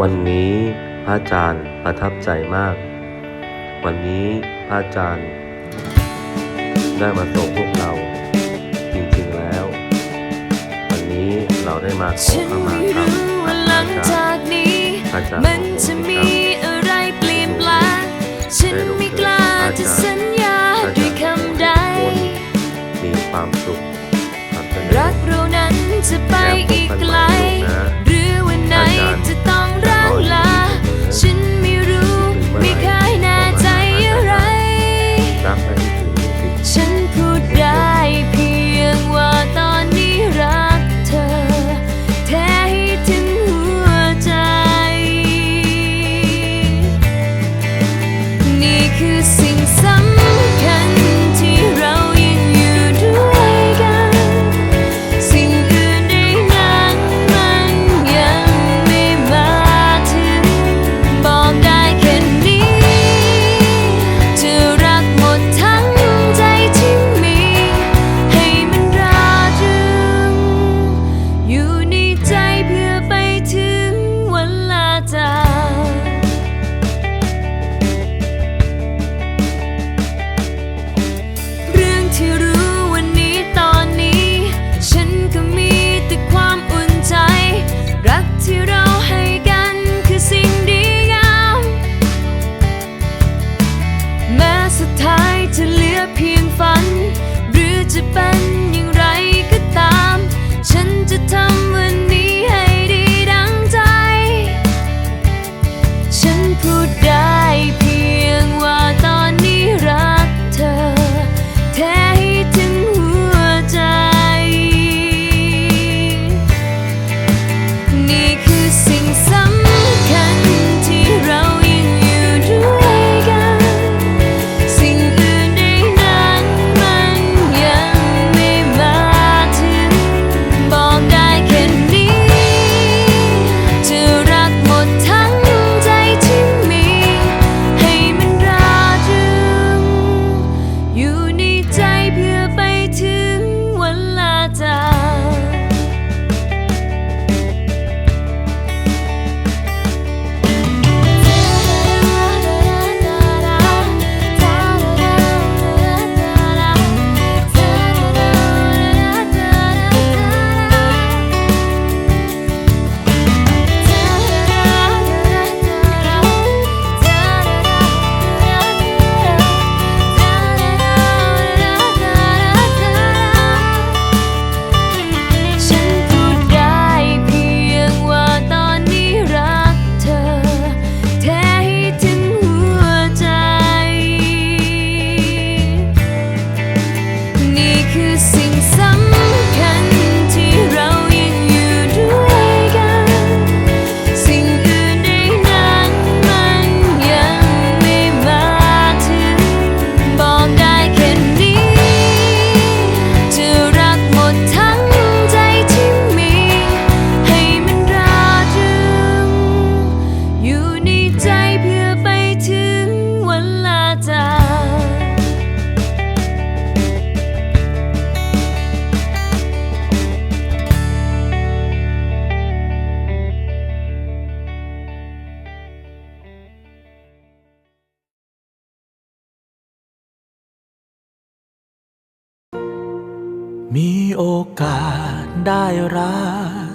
วันนี้พระอาจารย์ประทับใจมาก วันนี้พระอาจารย์ ได้มาส่งพวกเรา จริงๆแล้ว วันนี้เราได้มาขอเข้ามาไม่ทรู้ำว่าหลังจากนี้พระอาจารย์มันจะมีอะไรเปลี่ยนแปลงฉันไม่กล้าจะสัญญาด้วยคำใดมีความสุขรักเรานั้นจะไปอีกไกล มีโอกาสได้รัก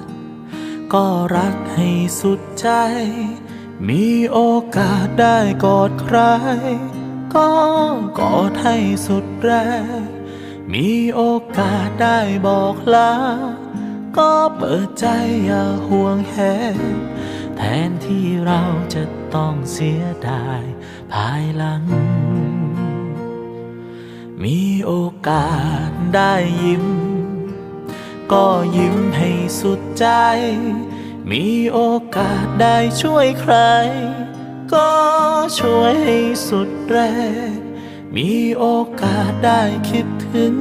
ก็รักให้สุดใจ มีโอกาสได้กอดใคร ก็กอดให้สุดแรง มีโอกาสได้บอกลา ก็เปิดใจอย่าห่วงแหนแทนที่เราจะต้องเสียดายภายหลัง มีโอกาส ได้ยิ้ม ก็ยิ้มให้สุดใจ มีโอกาสได้ช่วยใคร ก็ช่วยให้สุดแรงมีโอกาสได้คิดถึง